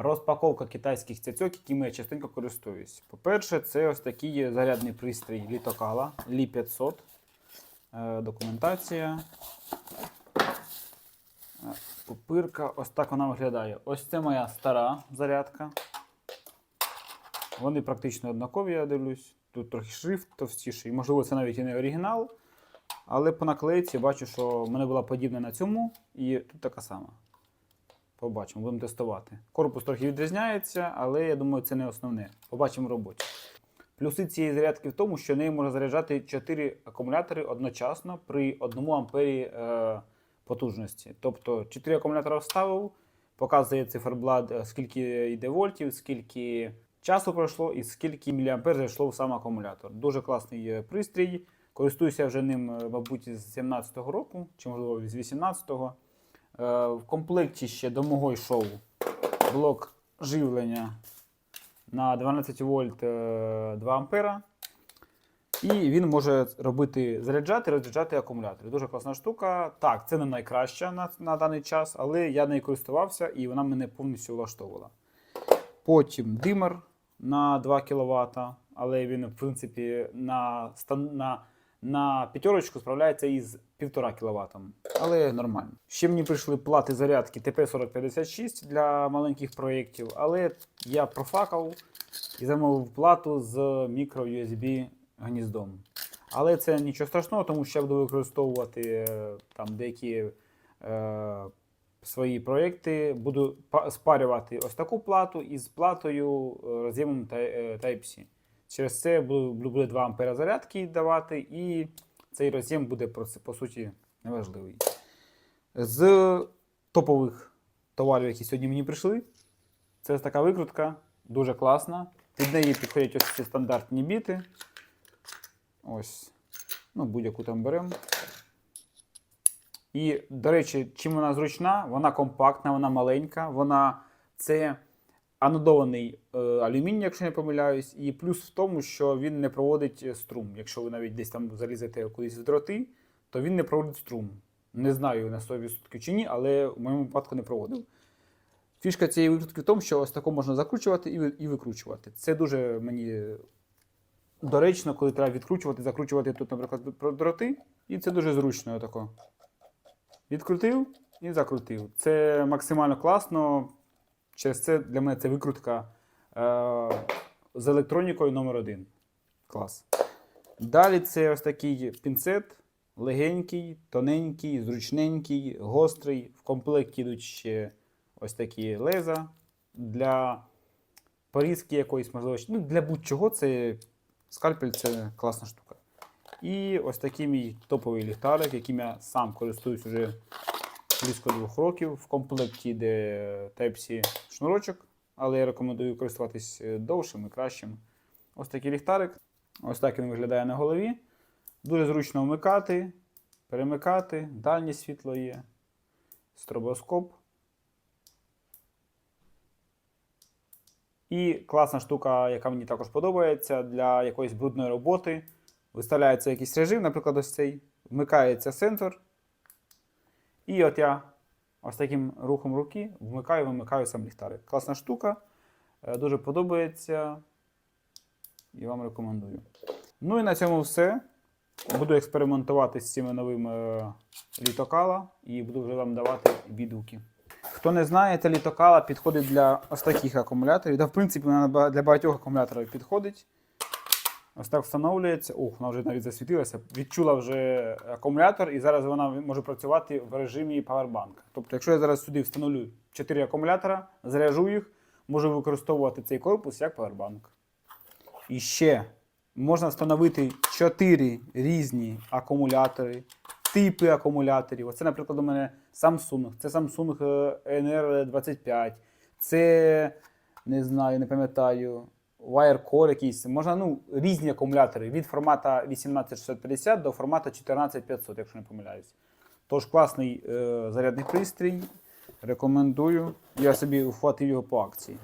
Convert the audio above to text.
Розпаковка китайських цяцьок, якими я частенько користуюсь. По-перше, це ось такий зарядний пристрій літокала Лі 500. Е, Документація. Е, Пупирка. Ось так вона виглядає. Ось це моя стара зарядка. Вони практично однакові, я дивлюсь. Тут трохи шрифт товстіший. Можливо, це навіть і не оригінал. Але по наклейці бачу, що в мене була подібна на цьому, і тут така сама. Побачимо, будемо тестувати. Корпус трохи відрізняється, але я думаю, це не основне. Побачимо в. Плюси цієї зарядки в тому, що нею можна заряджати 4 акумулятори одночасно при 1 ампері е, потужності. Тобто 4 акумулятора вставив, показує циферблат, е, скільки йде вольтів, скільки часу пройшло і скільки міліампер зайшло в сам акумулятор. Дуже класний е, пристрій. Користуюся вже ним, е, мабуть, з 17-го року, чи можливо з 18-го. Е, В комплекті ще до мого йшов блок живлення на 12 вольт е, 2 ампера. І він може робити заряджати, розряджати акумулятори. Дуже класна штука. Так, це не найкраща на, на даний час, але я нею користувався і вона мене повністю влаштовувала. Потім димер на 2 кВт, але він, в принципі, на, на, на п'ятерочку справляється із 1,5 кВт. Але нормально. Ще мені прийшли плати зарядки ТП-4056 для маленьких проєктів, але я профакав і замовив плату з мікро-USB гніздом. Але це нічого страшного, тому що я буду використовувати е, там деякі е, свої проєкти. Буду спарювати ось таку плату із платою е, роз'ємом е, Type-C. Через це буде 2 ампера зарядки давати, і цей роз'єм буде по, суті неважливий. З топових товарів, які сьогодні мені прийшли, це така викрутка, дуже класна. Під неї підходять ось ці стандартні біти. Ось. Ну, будь-яку там беремо. І, до речі, чим вона зручна, вона компактна, вона маленька, вона це анодований е, алюміній, якщо не помиляюсь, і плюс в тому, що він не проводить е, струм. Якщо ви навіть десь там залізете кудись в дроти, то він не проводить струм. Не знаю на 100% чи ні, але в моєму випадку не проводив. Фішка цієї викрутки в тому, що ось таку можна закручувати і викручувати. Це дуже мені доречно, коли треба відкручувати, закручувати тут, наприклад, дроти, і це дуже зручно. Отако. Відкрутив і закрутив. Це максимально класно. Через це для мене це викрутка е- з електронікою номер один. Клас. Далі це ось такий пінцет. Легенький, тоненький, зручненький, гострий. В комплекті йдуть ще ось такі леза для порізки якоїсь, можливо, ну, для будь-чого це скальпель це класна штука. І ось такий мій топовий ліхтарик, яким я сам користуюсь вже близько двох років. В комплекті йде Type-C шнурочок, але я рекомендую користуватись е, довшим і кращим. Ось такий ліхтарик. Ось так він виглядає на голові. Дуже зручно вмикати, перемикати, дальнє світло є, стробоскоп. І класна штука, яка мені також подобається для якоїсь брудної роботи. Виставляється якийсь режим, наприклад, ось цей. Вмикається сенсор. І от я ось таким рухом руки вмикаю вимикаю сам ліхтарик. Класна штука. е, Дуже подобається. І вам рекомендую. Ну і на цьому все. Буду експериментувати з цими новими е, літокала і буду вже вам давати відгуки. Хто не знає, ця літокала підходить для ось таких акумуляторів. Да, в принципі, вона для багатьох акумуляторів підходить. Ось так встановлюється. Ух, вона вже навіть засвітилася. Відчула вже акумулятор, і зараз вона може працювати в режимі Powerbank. Тобто, якщо я зараз сюди встановлю 4 акумулятора, заряжу їх, можу використовувати цей корпус як Powerbank. І ще можна встановити 4 різні акумулятори, типи акумуляторів. Оце, наприклад, у мене Samsung. Це Samsung е, NR25. Це не знаю, не пам'ятаю. Wirecore якийсь. Можна ну, різні акумулятори від формату 18650 до формату 14500, якщо не помиляюсь. Тож класний е, зарядний пристрій. Рекомендую. Я собі вхватив його по акції.